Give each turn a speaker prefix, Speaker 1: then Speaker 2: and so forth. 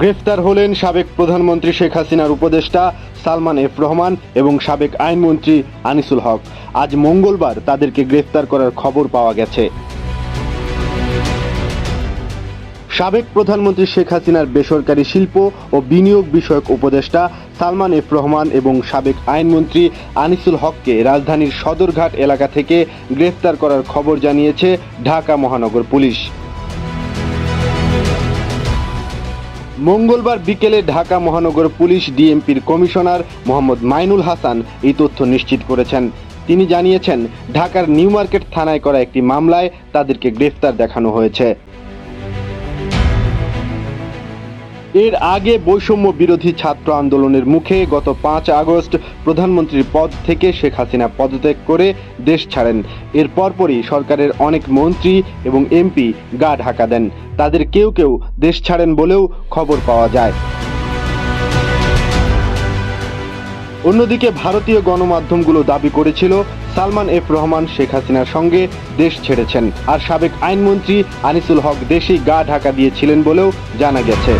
Speaker 1: গ্রেফতার হলেন সাবেক প্রধানমন্ত্রী শেখ হাসিনার উপদেষ্টা সালমান এফ রহমান এবং সাবেক আইনমন্ত্রী আনিসুল হক। আজ মঙ্গলবার তাদেরকে গ্রেফতার করার খবর পাওয়া গেছে। সাবেক প্রধানমন্ত্রী শেখ হাসিনার বেসরকারি শিল্প ও বিনিয়োগ বিষয়ক উপদেষ্টা সালমান এফ রহমান এবং সাবেক আইনমন্ত্রী আনিসুল হককে রাজধানীর সদরঘাট এলাকা থেকে গ্রেফতার করার খবর জানিয়েছে ঢাকা মহানগর পুলিশ। মঙ্গলবার বিকেলে ঢাকা মহানগর পুলিশ ডিএমপির কমিশনার মোহাম্মদ মাইনুল হাসান এই তথ্য নিশ্চিত করেছেন। তিনি জানিয়েছেন, ঢাকার নিউ মার্কেট থানায় করা একটি মামলায় তাদেরকে গ্রেফতার দেখানো হয়েছে। এর আগে বৈষম্য বিরোধী ছাত্র আন্দোলনের মুখে গত পাঁচ আগস্ট প্রধানমন্ত্রীর পদ থেকে শেখ হাসিনা পদত্যাগ করে দেশ ছাড়েন। এর পরপরই সরকারের অনেক মন্ত্রী এবং এমপি গা ঢাকা দেন। তাদের কেউ কেউ দেশ ছাড়েন বলেও খবর পাওয়া যায়। অন্যদিকে ভারতীয় গণমাধ্যমগুলো দাবি করেছিল, সালমান এফ রহমান শেখ হাসিনার সঙ্গে দেশ ছেড়েছেন আর সাবেক আইনমন্ত্রী আনিসুল হক দেশেই গা ঢাকা দিয়েছিলেন বলেও জানা গেছে।